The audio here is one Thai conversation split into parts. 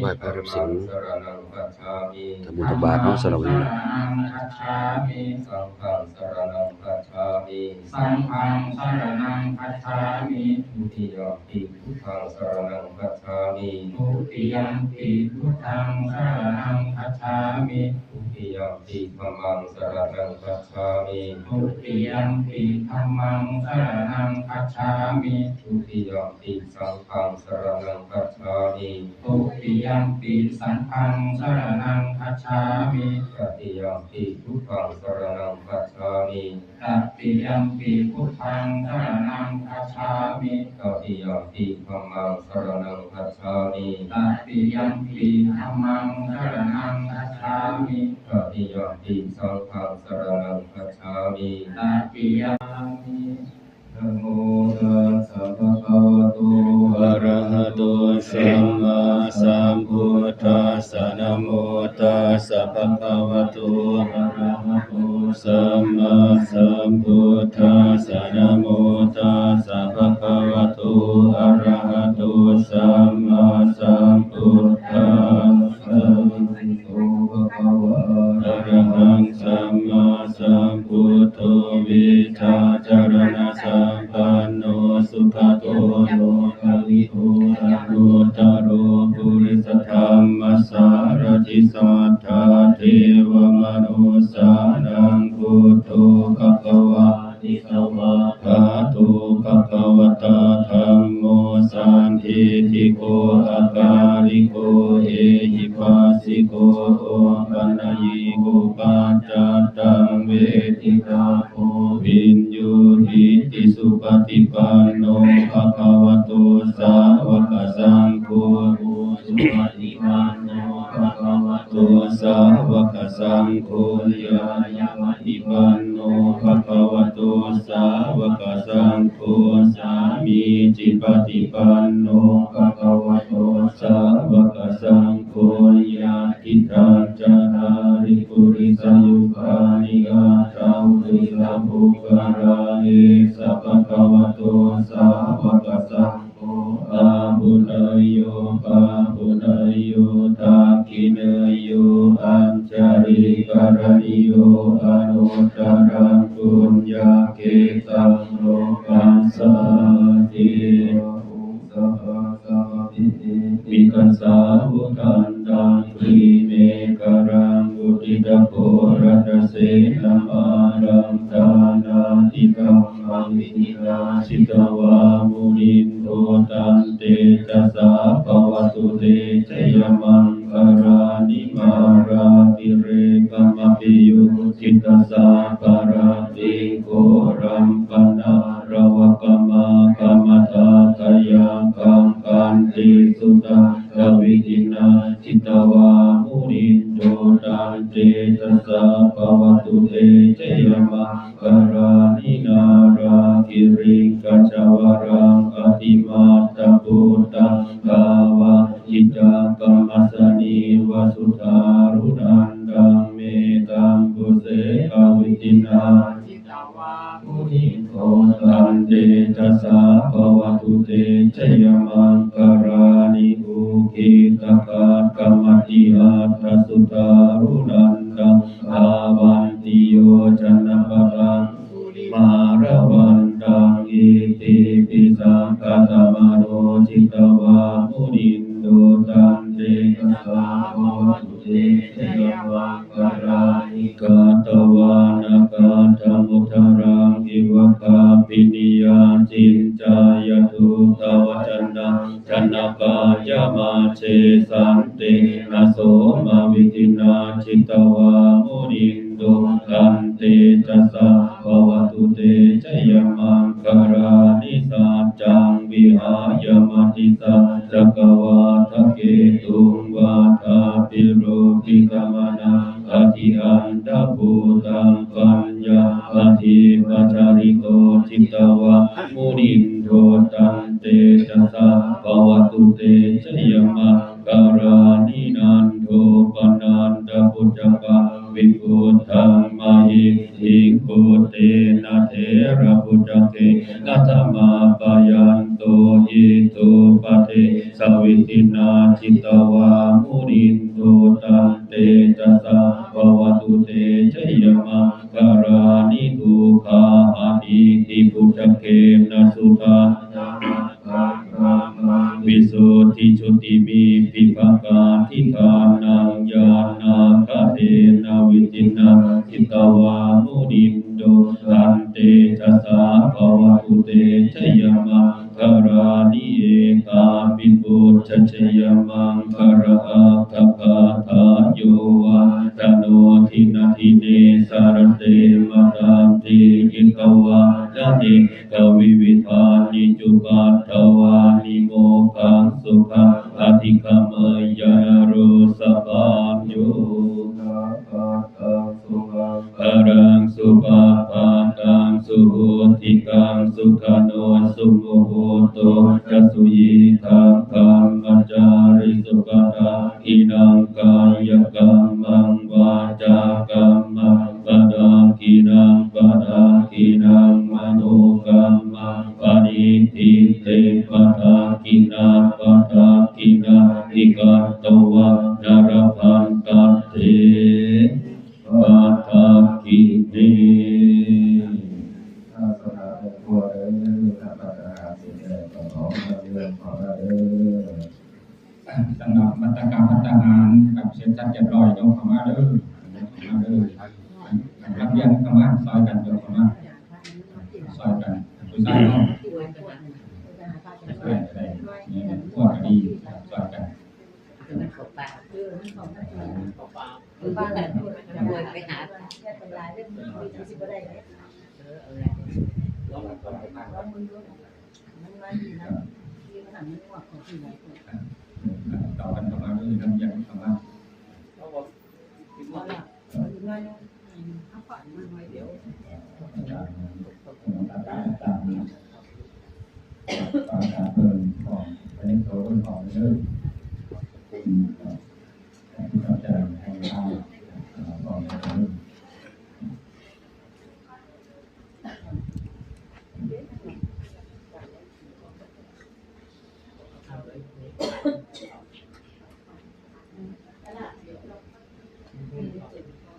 ไหว้พระรับสิงสลัรรมุติทธัาทนุงสรณังามิทุติยมปิธัามมังสรณังคัจฉามิทุติยมปิสังฆังสรณังคัจฉามิติยมปีสังฆังสรนังคัจฉามิตติยมปีพุทธังสรนังคัจฉามิตติยมปีพุทธังสรนังคัจฉามิตติยมปีธรรมังสรนังคัจฉามิตติยมปีธรรมังสรนังคัจฉามิตติยมปีสังฆังสรนังคัจฉามิตติยมินะโมตัสสะภะคะวะโตอะระหะโตสัม สะนะโมตัสสะภะคะวะโตอะระหะโตสัมมาสัมพุทธัสสะนะโมตัส มัทธาเทวมนุสานังกุตุ Sanyukani จิตตสาการติโกรัมปนา ปรังมารวันตังอิติปิสังกตมโรจิต จาริโตจิตวะมุนิโทตันเตจัสสะภวตุเตชยมะการานินัน ตุเตชยมังคารานิเอกาปิปุจจยมังคาราคัคาทาโยวาตโนทินาทิเนสารเตมตามติยิกวาจเนกวิวิธานิจุปัตวานิโมขังสุขังอธิกามยารุสปาโย อรังสุปาปาตังสุโหติกังสุขโนสุโมโหโตจัสสุยีทังธรรมจาริสุขตาอินังกายกรรมังวาจากรรมัง ปะดากินังปะดากินังมโนกรรมังปณิทิเตปะดากินาปะดากินาอิกัตตวะนรพันตัตเตปัตตากิเนข้าสนาเป็นตัวเด้อข้าพเจ้าสิ่งใดก็ขอเรื่องขอเด้อสำหรับมาตรการพัฒนากับเสร็จสัดเรียบรอยยกเข้ามาเด้อข้ามาเด้อ รับเรียนเข้ามาซอยกันยกเข้ามาซอยกันผู้ายเนาะช่วยอะไรนี่พวกดีซอยกันมันขบปากคือบ้านไหนรวยไปหาแค่เป็นรายเรื่องมีสิบอะไรเนี่ยเออเอาละเรามึงด้วยมันะที่มันหันมันหวังของที่ไหนต่อกันเข้ามาเด้อรับเรียนเข้ามา เอาละเอาหน่อยนึงเดียวอาจารย์ผมตัดได้ตามนี้ปาการเพิ่มของเป็นโตเป็นของเด้อคุณที่เขาจให้ข้ของเด้อ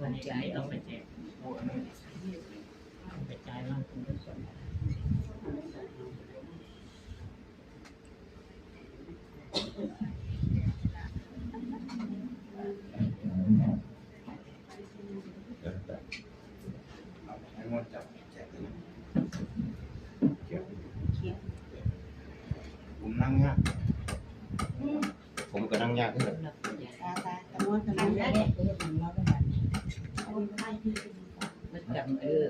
วันใจเอาไป ผู้ชมผมนั่งยากผมก็นั่งยากเลย มันจำเออ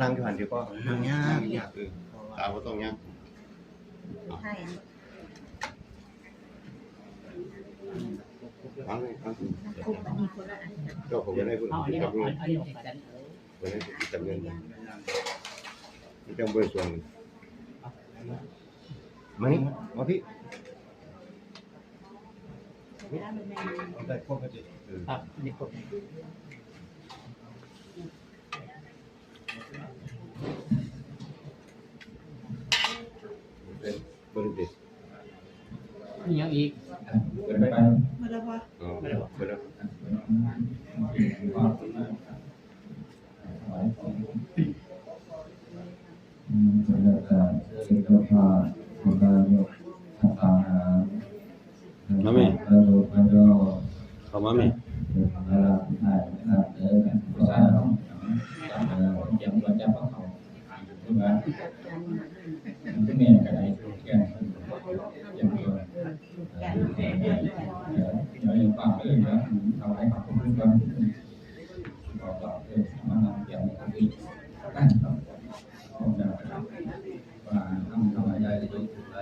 นั่งอยู่หันเดียวก็นั่งยากยากเออตาก็ต้องยากฟังเลยฟังก็ผมจะได้พูดเอาอันนี้กับเงินอันนี้จะได้จำเงินนี่จังบริส่วนมานี่มาพี่ ได้ปกติเออครับนี่ผมเป็นบริษัทนี่ยังอีกเกินไปไม่ได้ไม่ได้อืมบรรยากาศเสื้อผ้าของการยกทำอาหารแล้วก็มันก็เข้ามาไหมเป็นเวลาที่ถ่ายนะครับเออผู้ชาย เนาะเยี่ยมตัวจับเขาคือว่าคือแม่ก็ได้แก่เยี่ยมตัวเดี๋ยวยังฝากเลยนะเอาให้ขอบคุณก่อนบอกต่อเออมาทำเยี่ยมกันอีกนะครับผมจะว่าทำทำอะไรได้ยกไป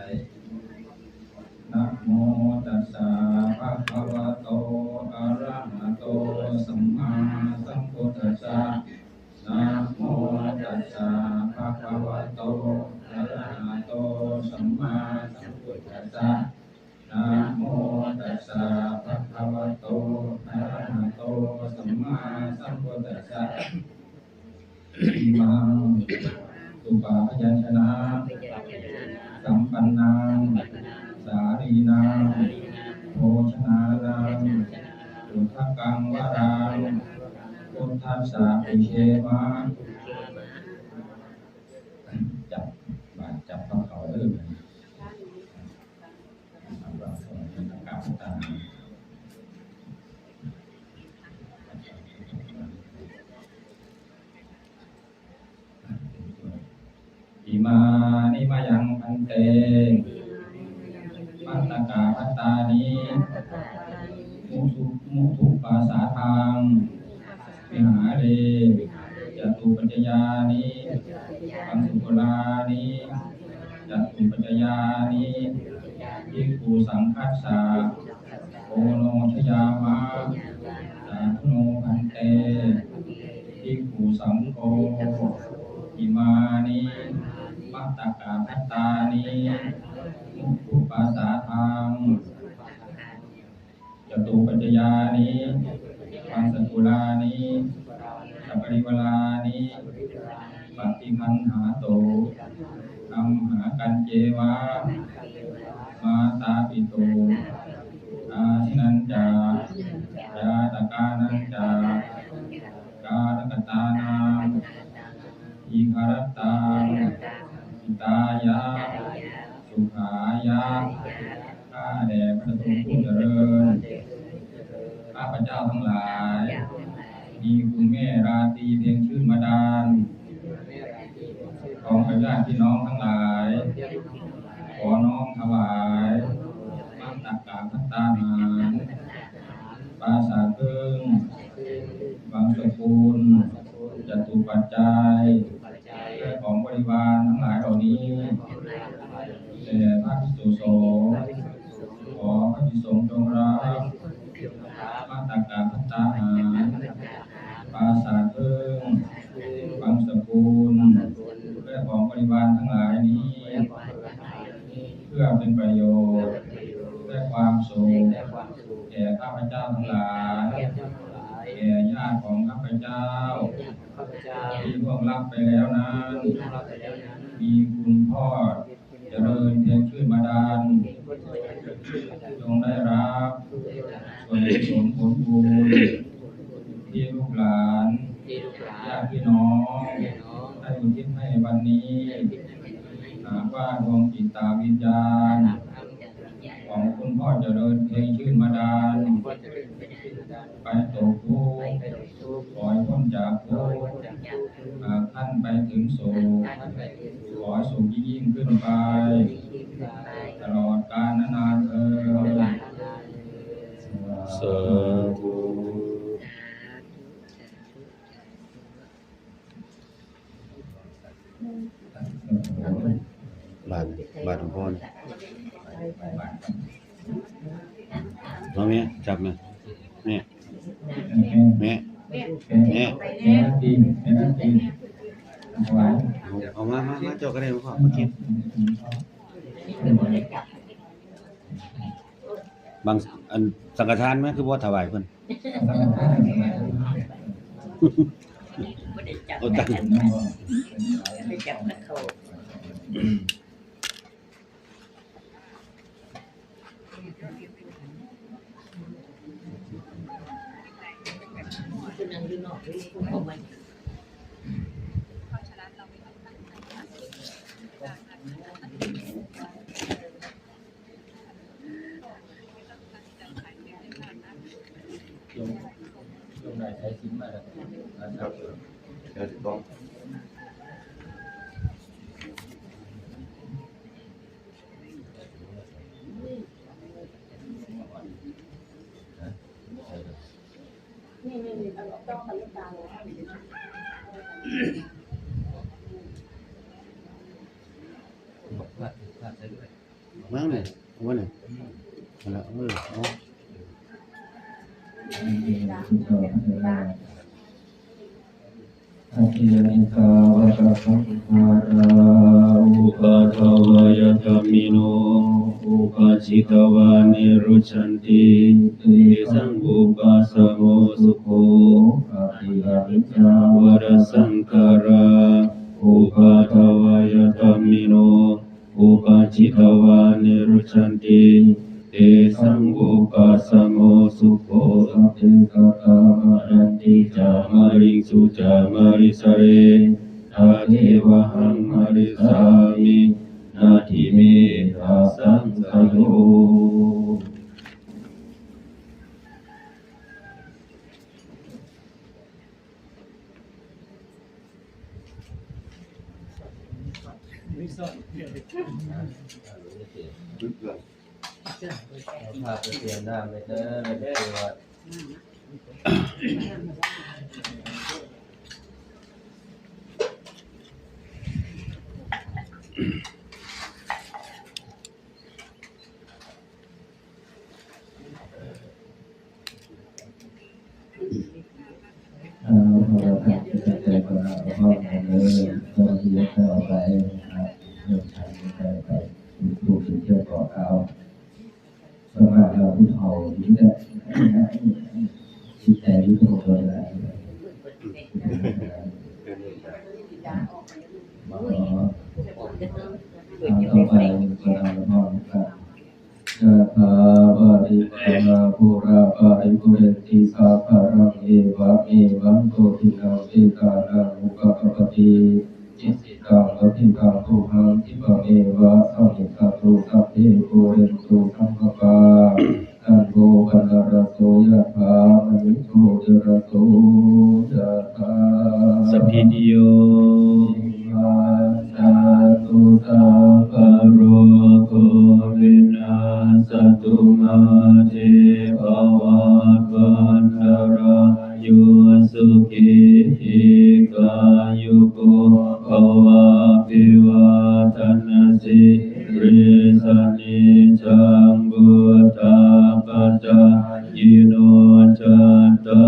นะโมตัสสะภะคะวะโตอะระหะโตสัมมาสัมพุทธัสสะ นะโมตัสสะภะคะวะโตอะระหะโตสัมมาสัมพุทธัสสะนะโมตัสสะภะคะวะโตอะระหะโตสัมมาสั สัมพุทธัสสะ อิมังสุปาพยัญชนะ สัมปันนังสารีนังโภชนานังสุทกังวรังพุทธัสสะปิเชมะจับบาดจับพระเขาเริ่มสำหรับส่วนเป็นกรรมต่างอิ มานิมายังพันเตปัตตกาพัตตานิมุสุมุทุปาสาทังวิหาเรจตุปัญจยานิปังสุกุลานิจตุปัญจยานิภิกขุสังคัสสะโอโนชยามะสาธุโนพันเตภิกขุสังโฆอิมานิ ตกาพัตตานิอุปาสาทังจตุปัญจยานิปังสกุลานิสัปริวลานิปฏิคันหาโตธรรมหากันเจวะมาตาปิโตอาทินันจายาตกานันจากาลกตานังอิคารตตังปิตายาสุขายาข้าแด่พระสงฆ์ผู้ แด่พระภิกษุสงฆ์ขอพระภิสงฆ์จงรับมาตักกาพัตตาหารปาสาเพิ่งบางสกุลและของบริวารทั้งหลายนี้ เพื่อเป็นประโยชน์และความสุขแก่ข้าพเจ้าทั้งหลายแก่ญาติของข้าพเจ้าที่ล่วงลับไปแล้วนั้นมีคุณพ่อ ว่าดวงจิตตาวิญญาณ ของคุณพ่อเจริญเพลงชื่นมาดานไปตกทุกข์ปล่อยพ้นจากทุกข์หากท่านไปถึงสุขขอให้สุขยิ่งขึ้นไป ตลอดกาลนานๆเถิด สาธุ บาทบาทของพรน้องแม่จับมาแม่แม่ แม่แม่ตีแม่ตีถวาย เอาเอามามามาเจ้าก็ได้พ่อมากินบางอันสังฆทานไหมคือบ่ถวายเพิ่นสังฆทานสมัยเอาตังค์ไม่จับกระโถคือนั่งอยู่นอกที่เขามัน แล้วเออเนาะอะคิยันตาวะตัสังขาราอุปาทวายตมิโนอุปาจิตวานิรุชันติเอสังอุปาสโมสุโคอะคิยันตาวะตัสังขาราอุปาทวายตมิโนอุปาจิตวานิรุชันติ เตสังโฆปัสโมสุโคสัพเพกตามารันติจามาริสุจามาริสเรนาเทิวหังมาริสามินาทิเมธาสังสโยไม่อนเพื่ มาไปเปลี่ยนหน้าไม่เด้อไปเด้อ 然后嗯就感觉不好说出来 รายุสุขีหิกายุโกภวะปิวาตนาสิริสนิจังบุตตาปัจจายโนจัตตา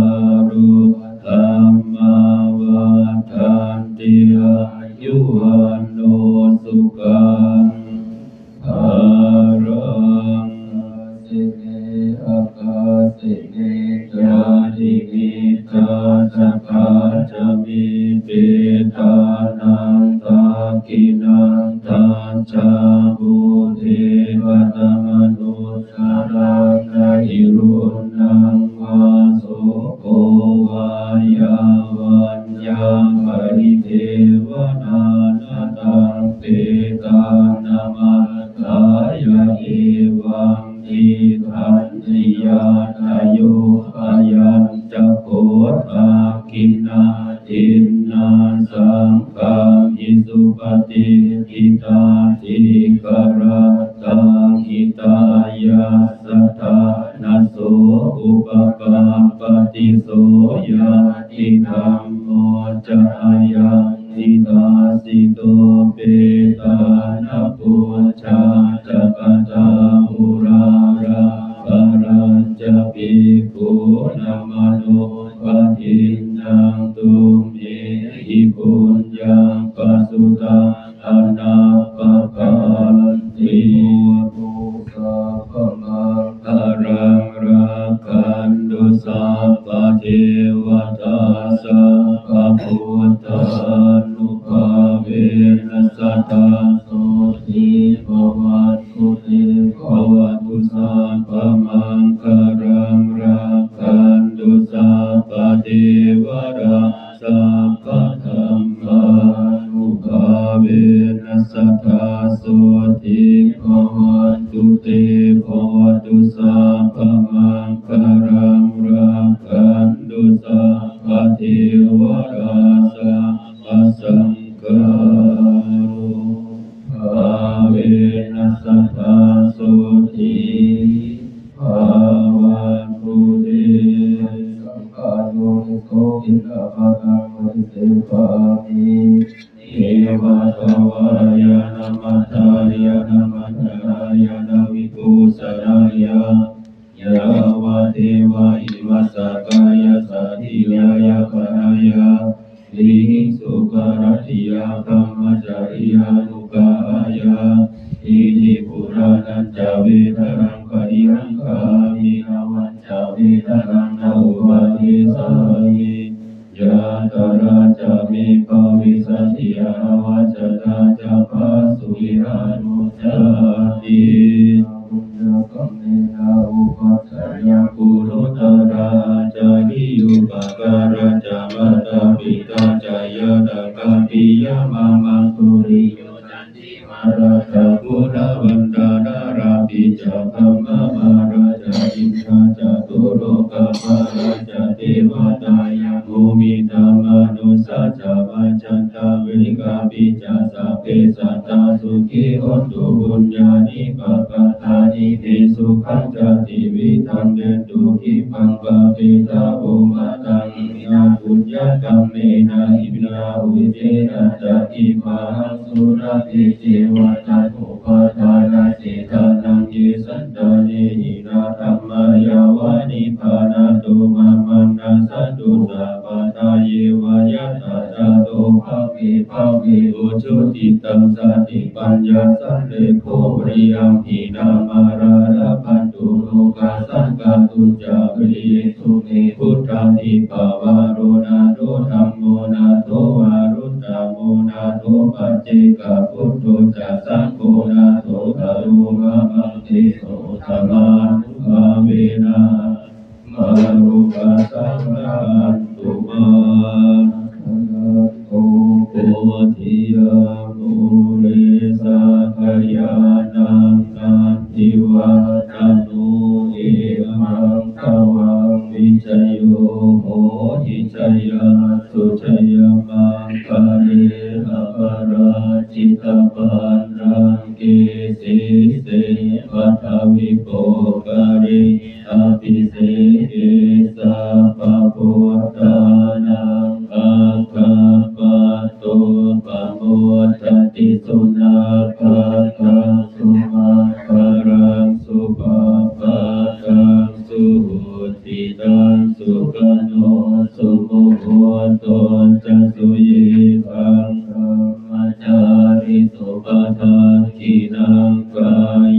ภูมิอหิปุญญาปสุตัง วจตาจาปสุวิรานุ ติจิวาจาตุปาทานาจิตานังยิสันดานิหินาธรรมายาวานิพานาตุมามังนาสันตุตาปะทายวายะตาจาโตภะวิภะวิโอชุติตังสติปัญญาสันเลโคภริยัมหินัง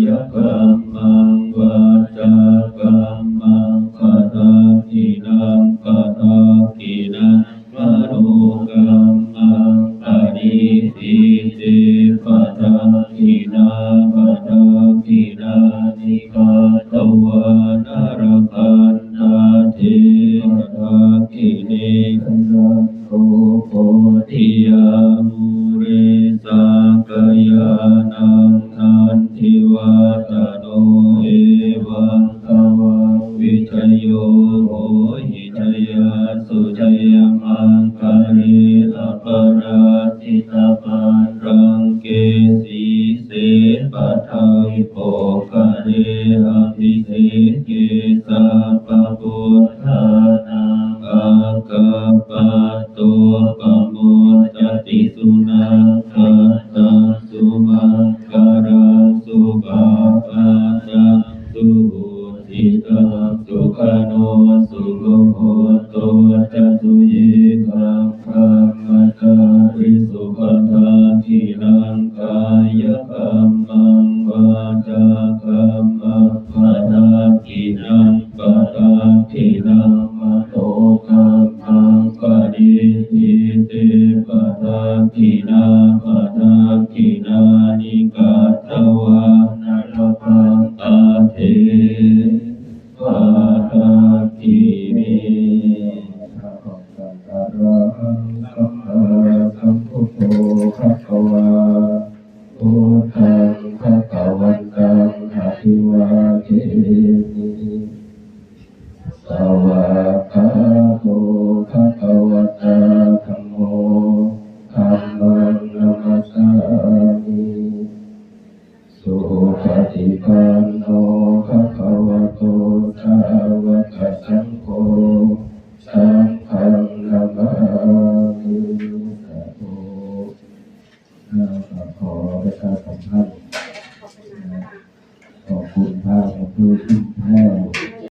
giấc Veda